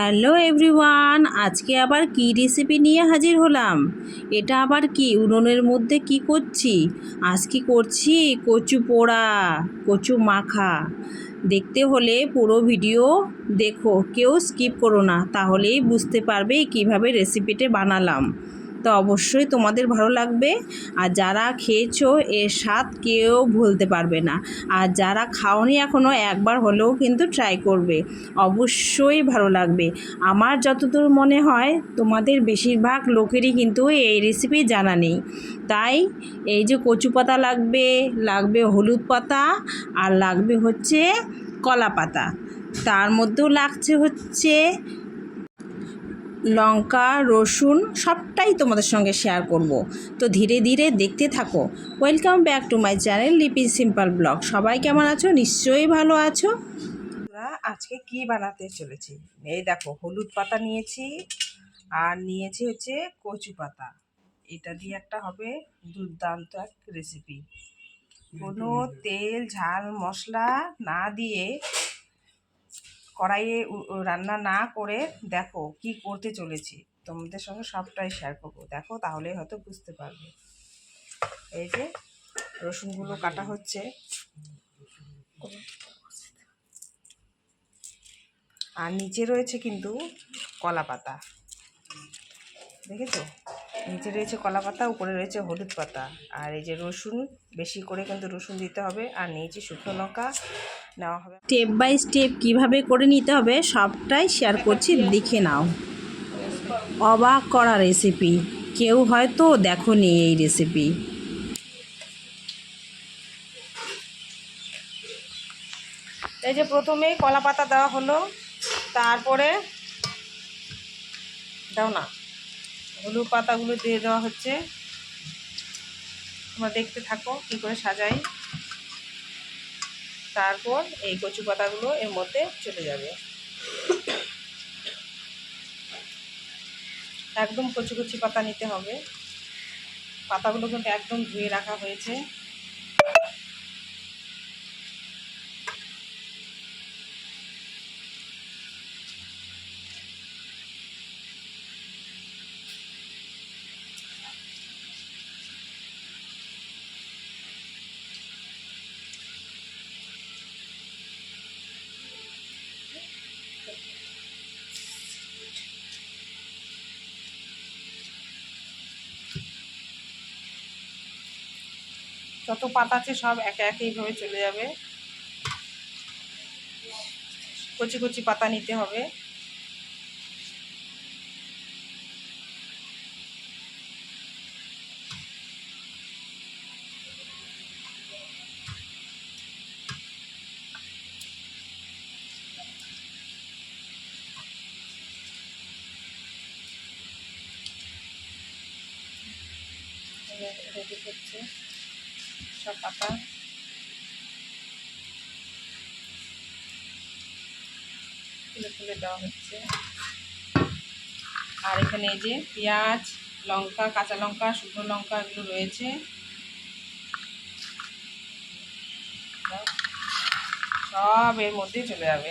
Hello everyone, আজকে আবার কি রেসিপি নিয়ে হাজির হলাম? এটা আবার কি, উনুনের মধ্যে কি করছি? আজ কি করছি? কচু পোড়া, কচু মাখা। দেখতে হলে পুরো ভিডিও দেখো, কেউ স্কিপ করো না, তাহলেই বুঝতে পারবে কীভাবে রেসিপিটা বানালাম। তো অবশ্যই তোমাদের ভালো লাগবে। আর যারা খেয়েছো, এর স্বাদ কেউ ভুলতে পারবে না। আর যারা খাওনি এখনও একবার হলেও কিন্তু ট্রাই করবে। অবশ্যই ভালো লাগবে। আমার যতদূর মনে হয়, তোমাদের বেশিরভাগ লোকেরই কিন্তু এই রেসিপি জানা নেই। তাই এই যে কচু পাতা লাগবে লাগবে হলুদ পাতা, আর লাগবে হচ্ছে কলা পাতা। তার মধ্যেও লাগছে হচ্ছে লঙ্কা রসুন সবটাই তোমাদের সঙ্গে শেয়ার করব। তো ধীরে ধীরে দেখতে থাকো। Welcome back to my channel Lipi simple vlog সবাই কেমন আছো? নিশ্চয়ই ভালো আছো? আমরা আজকে কি বানাতে চলেছি? এই দেখো হলুদ পাতা নিয়েছি আর নিয়েছি হচ্ছে কচু পাতা। এটা দিয়ে একটা হবে দুর্দান্ত এক রেসিপি কোনো তেল ঝাল মশলা না দিয়ে কড়াইয়ে রান্না না করে দেখো কি করতে চলেছি। তোমাদের সঙ্গে সবটাই শেয়ার করব। দেখো তাহলে হয়তো বুঝতে পারবে। এই যে রসুনগুলো কাটা হচ্ছে। আর নিচে রয়েছে কিন্তু কলা পাতা। দেখেছ? নিচে রয়েছে কলা পাতা, উপরে রয়েছে হলুদ পাতা। আর এই যে রসুন, বেশি করে কিন্তু রসুন দিতে হবে। আর নিচে শুকনো লঙ্কা নেওয়া হবে। স্টেপ বাই স্টেপ কীভাবে করে নিতে হবে সবটাই শেয়ার করছি দেখে নাও। অবাক করা রেসিপি কেউ হয়তো দেখোনি এই রেসিপি এই যে প্রথমেই কলা পাতা দেওয়া হলো তারপরে দাও না হলুদ পাতাগুলো দিয়ে দেওয়া হচ্ছে। তোমরা দেখতে থাকো কী করে সাজাই। তারপর এই কচু পাতাগুলো এর মধ্যে চলে যাবে। একদম কচু কচি পাতা নিতে হবে। পাতাগুলো কিন্তু একদম ধুয়ে রাখা হয়েছে। যত পাতা আছে সব একে একে এইভাবে চলে যাবে। কচি কচি পাতা নিতে হবে। রেডি করছে। সব পাতা তুলে তুলে দেওয়া হচ্ছে আর এখানে এই যে পেঁয়াজ লঙ্কা কাঁচা লঙ্কা শুকনো লঙ্কা এগুলো রয়েছে সব এর মধ্যেই চলে যাবে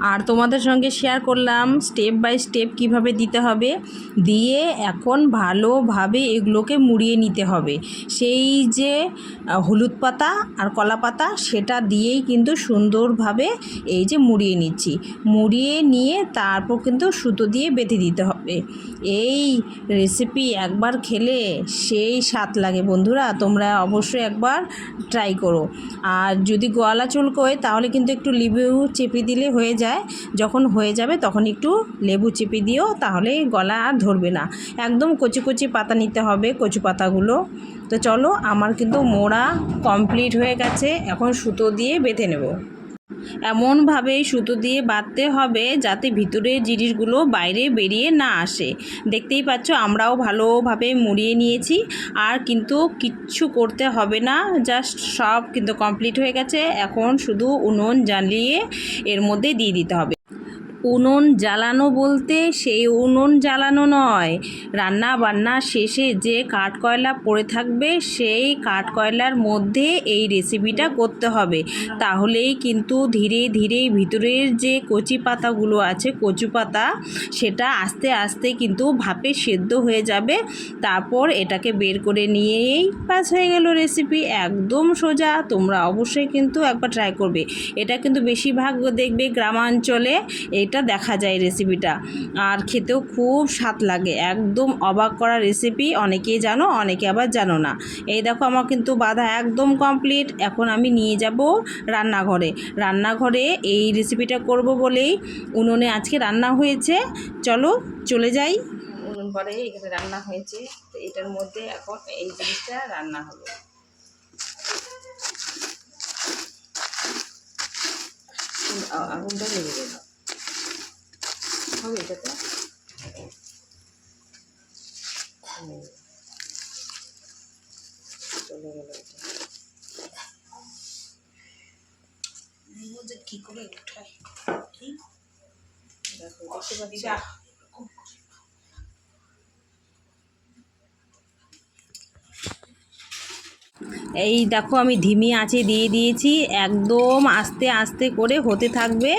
আর তোমাদের সঙ্গে শেয়ার করলাম স্টেপ বাই স্টেপ কীভাবে দিতে হবে। দিয়ে এখন ভালোভাবে এগুলোকে মুড়িয়ে নিতে হবে। সেই যে হলুদ পাতা আর কলা পাতা, সেটা দিয়েই কিন্তু সুন্দরভাবে এই যে মুড়িয়ে নিচ্ছি। মুড়িয়ে নিয়ে তারপর কিন্তু সুতো দিয়ে বেঁধে দিতে হবে। এই রেসিপি একবার খেলে সেই স্বাদ লাগে বন্ধুরা। তোমরা অবশ্যই একবার ট্রাই করো। আর যদি গলা চুলকোয়, তাহলে কিন্তু একটু লেবু চেপে দিলে হয়ে যায়। যখন হয়ে যাবে তখন একটু লেবু চেপে দিও, তাহলে গলা আর ধরবে না। একদম কচি কচি পাতা নিতে হবে, কচু পাতাগুলো। তো চলো, আমার কিন্তু মোড়া কমপ্লিট হয়ে গেছে, এখন সুতো দিয়ে বেঁধে নেব। এমনভাবে সুতো দিয়ে বাঁধতে হবে যাতে ভিতরে জিনিসগুলো বাইরে বেরিয়ে না আসে। দেখতেই পাচ্ছ, আমরাও ভালোভাবে মুড়িয়ে নিয়েছি। আর কিন্তু কিচ্ছু করতে হবে না, জাস্ট সব কিন্তু কমপ্লিট হয়ে গেছে। এখন শুধু উনুন জ্বালিয়ে এর মধ্যে দিয়ে দিতে হবে। উনুন জ্বালানো বলতে সেই উনুন জ্বালানো নয়। রান্না বান্না শেষে যে কাঠ কয়লা পড়ে থাকবে, সেই কাঠ কয়লার মধ্যে এই রেসিপিটা করতে হবে। তাহলেই কিন্তু ধীরে ধীরে ভিতরের যে কচি পাতাগুলো আছে, কচু পাতা, সেটা আস্তে আস্তে কিন্তু ভাপে সেদ্ধ হয়ে যাবে। তারপর এটাকে বের করে নিয়েই পাস হয়ে গেল রেসিপি একদম সোজা। তোমরা অবশ্যই কিন্তু একবার ট্রাই করবে। এটা কিন্তু বেশিরভাগ দেখবে গ্রামাঞ্চলে এটা দেখা যায় রেসিপিটা আর খেতেও খুব স্বাদ লাগে। একদম অবাক করা রেসিপি অনেকেই জানো, অনেকে আবার জানো না। এই দেখো আমার কিন্তু বাধা একদম কমপ্লিট এখন আমি নিয়ে যাব রান্নাঘরে। রান্নাঘরে এই রেসিপিটা করব বলেই উনুনে আজকে রান্না হয়েছে। চলো চলে যাই। উনুন পরে এখানে রান্না হয়েছে। তো এটার মধ্যে এখন এই জিনিসটা রান্না হবে। আগুনটা লেগে গেল। হবে এটাতে? চলে গেল এটা। কি করে উঠায়? দেখো দেখতে পাচ্ছ এই দেখো আমি ধিমি আঁচে দিয়ে দিয়েছি, একদম আস্তে আস্তে করে হতে থাকবে।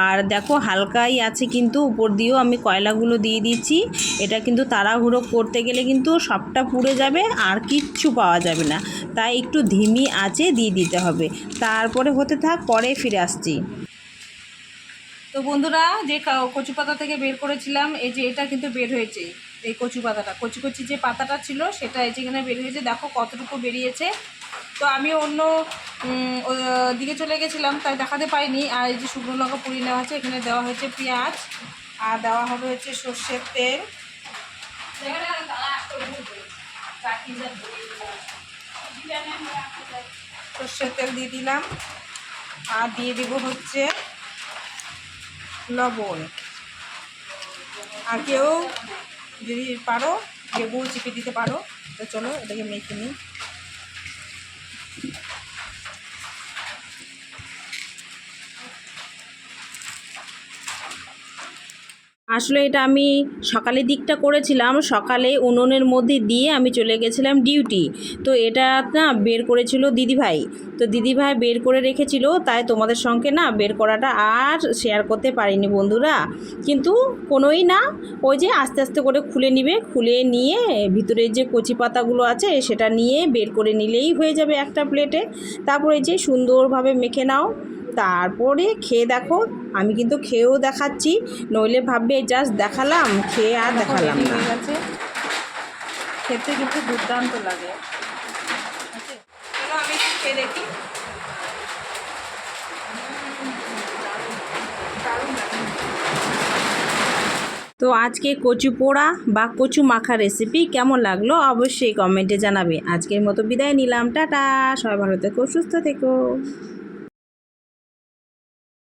আর দেখো হালকাই আছে কিন্তু, উপর দিয়েও আমি কয়লাগুলো দিয়ে দিচ্ছি। এটা কিন্তু তাড়াহুড়ো করতে গেলে কিন্তু সবটা পুড়ে যাবে, আর কিচ্ছু পাওয়া যাবে না। তাই একটু ধিমি আঁচে দিয়ে দিতে হবে। তারপরে হতে থাক, পরে ফিরে আসছি। তো বন্ধুরা, যে কচু পাতা থেকে বের করেছিলাম, এই যে এটা কিন্তু বের হয়েছে। এই কচু পাতাটা। কচি কচি যে পাতাটা ছিল, সেটা এই যে এখানে বের হয়েছে দেখো কতটুকু বেরিয়েছে। তো আমি অন্য দিকে চলে গেছিলাম, তাই দেখাতে পাইনি। আর এই যে শুকনো লঙ্কা পুড়িয়ে নেওয়া হয়েছে, এখানে দেওয়া হয়েছে পেঁয়াজ। আর দেওয়া হবে হচ্ছে সর্ষের তেল। সর্ষের তেল দিয়ে দিলাম। আর দিয়ে দেবো হচ্ছে লবণ। আর কেউ যদি পারো, লেবু চিপে দিতে পারো, তো চলো এটাকে মেখে নিই। আসলে এটা আমি সকালের দিকটা করেছিলাম, সকালে উনুনের মধ্যে দিয়ে আমি চলে গেছিলাম ডিউটি। তো এটা না বের করেছিল দিদিভাই। তো দিদিভাই বের করে রেখেছিল, তাই তোমাদের সঙ্গে না বের করাটা আর শেয়ার করতে পারিনি বন্ধুরা। কিন্তু কোনোই না, ওই যে আস্তে আস্তে করে খুলে নিবে, খুলে নিয়ে ভিতরের যে কচি পাতাগুলো আছে, সেটা নিয়ে বের করে নিলেই হয়ে যাবে একটা প্লেটে তারপরে যে সুন্দরভাবে মেখে নাও, তারপরে খেয়ে দেখো, আমি কিন্তু খেয়েও দেখাচ্ছি, নইলে ভাববে জাস্ট দেখালাম, খেয়ে আর দেখালাম না। খেতে কিন্তু দুর্দান্ত লাগে। দেখি। তো আজকে কচু পোড়া বা কচু মাখা রেসিপি কেমন লাগল অবশ্যই কমেন্টে জানাবে। আজকের মতো বিদায় নিলাম। টাটা। সবাই ভালো থেকো, সুস্থ থেকো।